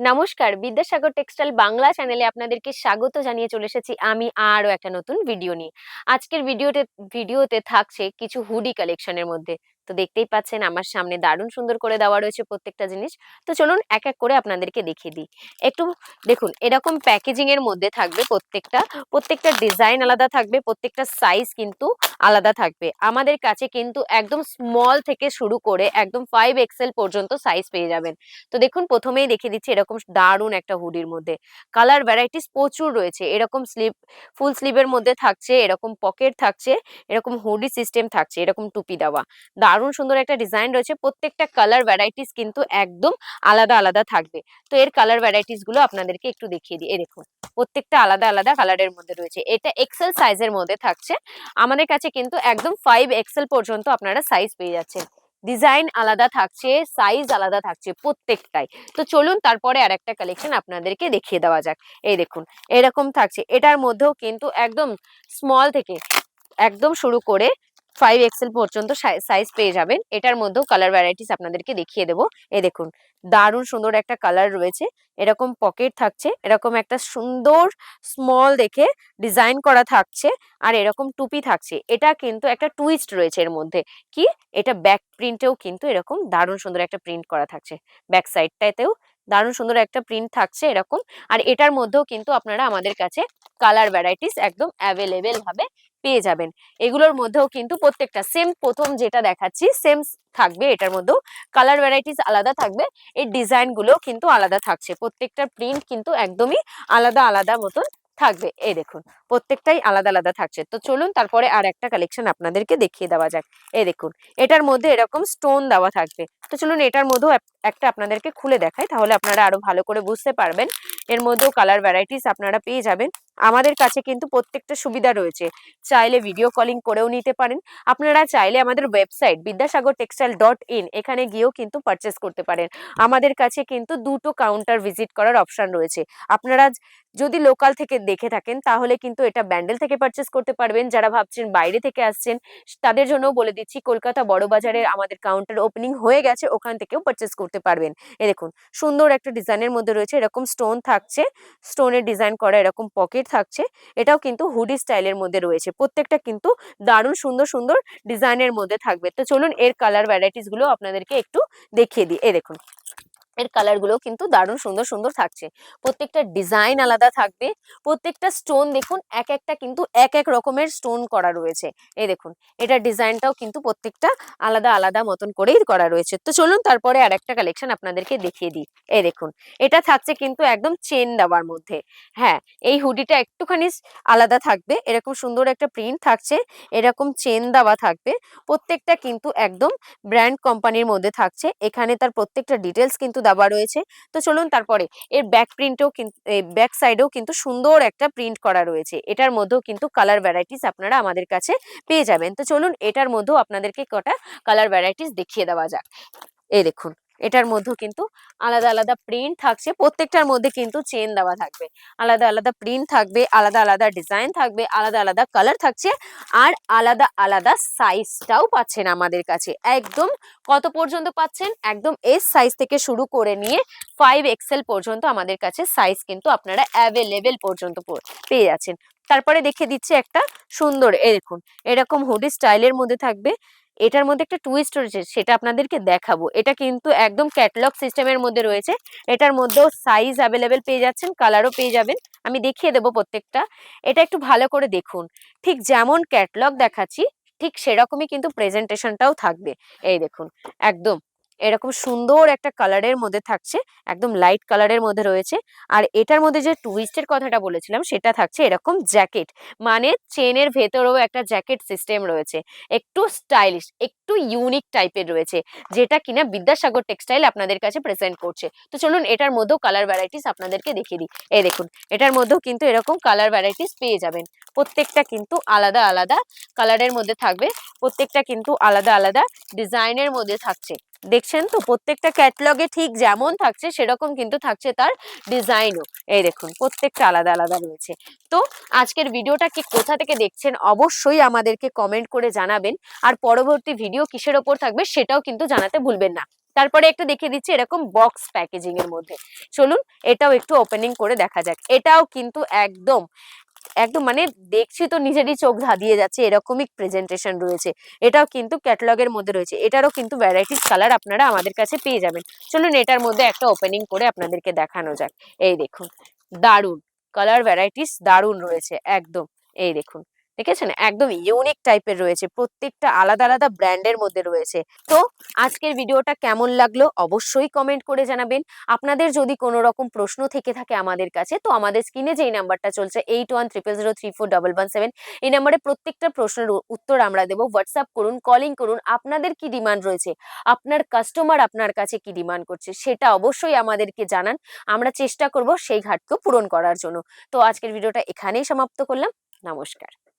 নমস্কার, বিদ্যাসাগর টেক্সটাইল বাংলা চ্যানেলে আপনাদেরকে স্বাগত জানিয়ে চলে এসেছি আমি আরও একটা নতুন ভিডিও নিয়ে। আজকের ভিডিওতে ভিডিওতে থাকছে কিছু হুডি কালেকশনের মধ্যে। তো দেখতেই পাচ্ছেন আমার সামনে দারুণ সুন্দর করে দেওয়া রয়েছে প্রত্যেকটা জিনিস। তো চলুন এক এক করে আপনাদেরকে দেখিয়ে দিই। একটু দেখুন, এরকম প্যাকেজিং এর মধ্যে থাকবে প্রত্যেকটা প্রত্যেকটা ডিজাইন আলাদা থাকবে, প্রত্যেকটা সাইজ কিন্তু আলাদা থাকবে। আমাদের কাছে কিন্তু একদম স্মল থেকে শুরু করে একদম ফাইভ এক্সেল পর্যন্ত সাইজ পেয়ে যাবেন। তো দেখুন, প্রথমেই দেখিয়ে দিচ্ছি এরকম দারুণ একটা হুডির মধ্যে। কালার ভ্যারাইটিস প্রচুর রয়েছে। এরকম স্লিপ ফুল স্লিভের মধ্যে থাকছে, এরকম পকেট থাকছে, এরকম হুডি সিস্টেম থাকছে, এরকম টুপি দেওয়া। দারুণ সুন্দর একটা ডিজাইন রয়েছে। প্রত্যেকটা কালার ভ্যারাইটিস কিন্তু একদম আলাদা আলাদা থাকবে। তো এর কালার ভ্যারাইটিসগুলো আপনাদেরকে একটু দেখিয়ে দিই। দেখুন, প্রত্যেকটা আলাদা আলাদা কালারের মধ্যে রয়েছে। এটা এক্সেল সাইজের মধ্যে থাকছে। আমাদের কাছে কিন্তু একদম ফাইভ এক্সেল পর্যন্ত আপনারা সাইজ পেয়ে যাচ্ছেন। ডিজাইন আলাদা থাকছে সাইজ আলাদা থাকছে প্রত্যেকটাই। তো চলুন তারপরে আর একটা কালেকশন আপনাদেরকে দেখিয়ে দেওয়া যাক। এই দেখুন, এরকম থাকছে। এটার মধ্যেও কিন্তু একদম স্মল থেকে একদম শুরু করে ফাইভ এক্সেল পর্যন্ত সাইজ পেয়ে যাবেন। এটার মধ্যেও কালার ভ্যারাইটিস আপনাদেরকে দেখিয়ে দেবো। এ দেখুন, দারুণ সুন্দর একটা কালার রয়েছে। এরকম পকেট থাকছে, এরকম একটা সুন্দর স্মল দেখে ডিজাইন করা থাকছে, আর এরকম টুপি থাকছে। এটা কিন্তু একটা টুইস্ট রয়েছে এর মধ্যে। কি? এটা ব্যাক প্রিন্টেও কিন্তু এরকম দারুণ সুন্দর একটা প্রিন্ট করা থাকছে। ব্যাক সাইডটাতেও দারুণ সুন্দর একটা প্রিন্ট থাকছে এরকম। আর এটার মধ্যেও কিন্তু আপনারা আমাদের কাছে কালার ভ্যারাইটিস একদম অ্যাভেলেবেল ভাবে পেয়ে যাবেন। এগুলোর মধ্যেও কিন্তু প্রত্যেকটা, সেম প্রথম যেটা দেখাচ্ছি, সেম থাকবে এটার মধ্যেও। কালার ভ্যারাইটিস আলাদা থাকবে, এর ডিজাইনগুলো কিন্তু আলাদা থাকছে। প্রত্যেকটার প্রিন্ট কিন্তু একদমই আলাদা আলাদা মতন থাকবে। এই দেখুন, প্রত্যেকটাই আলাদা আলাদা থাকছে। তো চলুন তারপরে আর একটা কালেকশন আপনাদেরকে দেখিয়ে দেওয়া যাক। এই দেখুন, এটার মধ্যে এরকম স্টোন দেওয়া থাকবে। তো চলুন এটার মধ্যেও একটা আপনাদেরকে খুলে দেখাই, তাহলে আপনারা আরও ভালো করে বুঝতে পারবেন। এর মধ্যেও কালার ভ্যারাইটিস আপনারা পেয়ে যাবেন। আমাদের কাছে কিন্তু প্রত্যেকটা সুবিধা রয়েছে। চাইলে ভিডিও কলিং করেও নিতে পারেন। আপনারা চাইলে আমাদের website Vidyasagar textile dot in এখানে গিয়েও কিন্তু পারচেস করতে পারেন। আমাদের কাছে কিন্তু দুটো কাউন্টার ভিজিট করার অপশন রয়েছে। আপনারা যদি লোকাল থেকে দেখে থাকেন, তাহলে কিন্তু এটা ব্যান্ডেল থেকে পারচেস করতে পারবেন। যারা ভাবছেন বাইরে থেকে আসছেন, তাদের জন্য বলে দিচ্ছি, কলকাতা বড় বাজারে আমাদের কাউন্টার ওপেনিং হয়ে গেছে, ওখান থেকেও পারচেস করতে পারবেন। এ দেখুন, সুন্দর একটা ডিজাইনের মধ্যে রয়েছে। এরকম স্টোন থাকছে। স্টোনের ডিজাইন করা এরকম পকেট থাকছে, এটাও কিন্তু হুডি স্টাইলের মধ্যে রয়েছে। প্রত্যেকটা কিন্তু দারুণ সুন্দর সুন্দর ডিজাইনের মধ্যে থাকবে। তো চলুন এর কালার ভ্যারাইটিসগুলো আপনাদেরকে একটু দেখিয়ে দিই। এ দেখুন। এর কালারগুলো কিন্তু দারুণ সুন্দর সুন্দর থাকছে। প্রত্যেকটা ডিজাইন আলাদা থাকবে। প্রত্যেকটা স্টোন দেখুন, এক একটা কিন্তু এক এক রকমের স্টোন করা রয়েছে। এই দেখুন এটার ডিজাইনটাও কিন্তু প্রত্যেকটা আলাদা আলাদা মতন করেই করা রয়েছে। তো চলুন তারপরে আর একটা কালেকশন আপনাদেরকে দেখিয়ে দিই। এই দেখুন, এটা থাকছে কিন্তু একদম চেন দেওয়ার মধ্যে। হ্যাঁ এই হুডিটা একটুখানি আলাদা থাকবে, এরকম সুন্দর একটা প্রিন্ট থাকছে, এরকম চেন দেওয়া থাকবে। প্রত্যেকটা কিন্তু একদম ব্র্যান্ড কোম্পানির মধ্যে থাকছে। এখানে তার প্রত্যেকটা ডিটেলস কিন্তু দেওয়া রয়েছে। তো চলুন তারপরে, এর ব্যাক প্রিন্টও ব্যাক সাইডেও কিন্তু সুন্দর একটা প্রিন্ট করা রয়েছে। এটার মধ্যেও কিন্তু কালার ভ্যারাইটিস আপনারা আমাদের কাছে পেয়ে যাবেন। তো চলুন, এটার মধ্যেও আপনাদেরকে কটা কালার ভ্যারাইটিস দেখিয়ে দেওয়া যাক। এই দেখুন। এটার মধ্যেও কিন্তু আলাদা আলাদা প্রিন্ট থাকছে। প্রত্যেকটার মধ্যে কিন্তু চেন দেওয়া থাকবে। আলাদা আলাদা প্রিন্ট থাকবে, আলাদা আলাদা ডিজাইন থাকবে, আলাদা আলাদা কালার থাকছে আর আলাদা আলাদা সাইজটাও পাচ্ছেন আমাদের কাছে। একদম কত পর্যন্ত পাচ্ছেন? একদম এস সাইজ থেকে শুরু করে নিয়ে ফাইভ এক্সেল পর্যন্ত আমাদের কাছে সাইজ কিন্তু আপনারা অ্যাভেলেবেল পর্যন্ত পেয়ে যাচ্ছেন। তারপরে দেখে দিচ্ছে একটা সুন্দর এ দেখুন, এরকম হুডি স্টাইলের মধ্যে থাকবে। এটার মধ্যে একটা টুইস্ট রয়েছে, সেটা আপনাদেরকে দেখাবো। এটা কিন্তু একদম ক্যাটলগ সিস্টেমের মধ্যে রয়েছে। এটার মধ্যেও সাইজ অ্যাভেলেবেল পেয়ে যাচ্ছেন কালারও পেয়ে যাবেন। আমি দেখিয়ে দেবো প্রত্যেকটা। এটা একটু ভালো করে দেখুন। ঠিক যেমন ক্যাটলগ দেখাচ্ছি, ঠিক সেরকমই কিন্তু প্রেজেন্টেশনটাও থাকবে। এই দেখুন, একদম। এরকম সুন্দর একটা কালারের মধ্যে থাকছে, একদম লাইট কালারের মধ্যে রয়েছে। আর এটার মধ্যে যে টুইস্টের কথাটা বলেছিলাম, সেটা থাকছে এরকম জ্যাকেট মানে চেনের ভেতরেও একটা জ্যাকেট সিস্টেম রয়েছে। একটু স্টাইলিশ একটু ইউনিক টাইপের রয়েছে, যেটা কিনা বিদ্যাসাগর টেক্সটাইল আপনাদের কাছে প্রেজেন্ট করছে। তো চলুন এটার মধ্যেও কালার ভ্যারাইটিস আপনাদেরকে দেখিয়ে দিই। এই দেখুন, এটার মধ্যেও কিন্তু এরকম কালার ভ্যারাইটিস পেয়ে যাবেন। প্রত্যেকটা কিন্তু আলাদা আলাদা কালারের মধ্যে থাকবে। প্রত্যেকটা কিন্তু আলাদা আলাদা ডিজাইনের মধ্যে থাকছে। দেখছেন তো? প্রত্যেকটা ক্যাটলগে ঠিক যেমন থাকছে, সেরকম কিন্তু থাকছে তার ডিজাইনও এই দেখুন, প্রত্যেকটা আলাদা আলাদা রয়েছে। তো আজকের ভিডিওটা কি কোথা থেকে দেখছেন? অবশ্যই আমাদেরকে কমেন্ট করে জানাবেন। আর পরবর্তী ভিডিও কিসের ওপর থাকবে সেটাও কিন্তু জানাতে ভুলবেন না। তারপরে একটু দেখিয়ে দিচ্ছি এরকম বক্স প্যাকেজিং এর মধ্যে। চলুন, এটাও একটু ওপেনিং করে দেখা যাক। এটাও কিন্তু একদম একদম মানে দেখছি তো নিজেরই চোখ ধাঁধিয়ে যাচ্ছে, এরকমই প্রেজেন্টেশন রয়েছে। এটাও কিন্তু ক্যাটালগের মধ্যে রয়েছে। এটারও কিন্তু ভ্যারাইটিস কালার আপনারা আমাদের কাছে পেয়ে যাবেন। চলুন এটার মধ্যে একটা ওপেনিং করে আপনাদেরকে দেখানো যাক। এই দেখুন দারুণ কালার ভ্যারাইটিস দারুণ রয়েছে, একদম। এই দেখুন দেখেছেন? একদম ইউনিক টাইপের রয়েছে। প্রত্যেকটা আলাদা আলাদা ব্র্যান্ডের মধ্যে রয়েছে। তো আজকের ভিডিওটা কেমন লাগল অবশ্যই কমেন্ট করে জানাবেন। আপনাদের যদি কোনো রকম প্রশ্ন থেকে থাকে আমাদের কাছে, তো আমাদের স্ক্রিনে যেই নাম্বারটা চলছে eight one triple zero three four double one seven এই নাম্বারে প্রত্যেকটা প্রশ্নের উত্তর আমরা দেবো। হোয়াটসঅ্যাপ করুন কলিং করুন, আপনাদের কি ডিমান্ড রয়েছে? আপনার কাস্টমার আপনার কাছে কি ডিমান্ড করছে? সেটা অবশ্যই আমাদেরকে জানান। আমরা চেষ্টা করব সেই ঘাটকেও পূরণ করার জন্য। তো আজকের ভিডিওটা এখানেই সমাপ্ত করলাম। নমস্কার।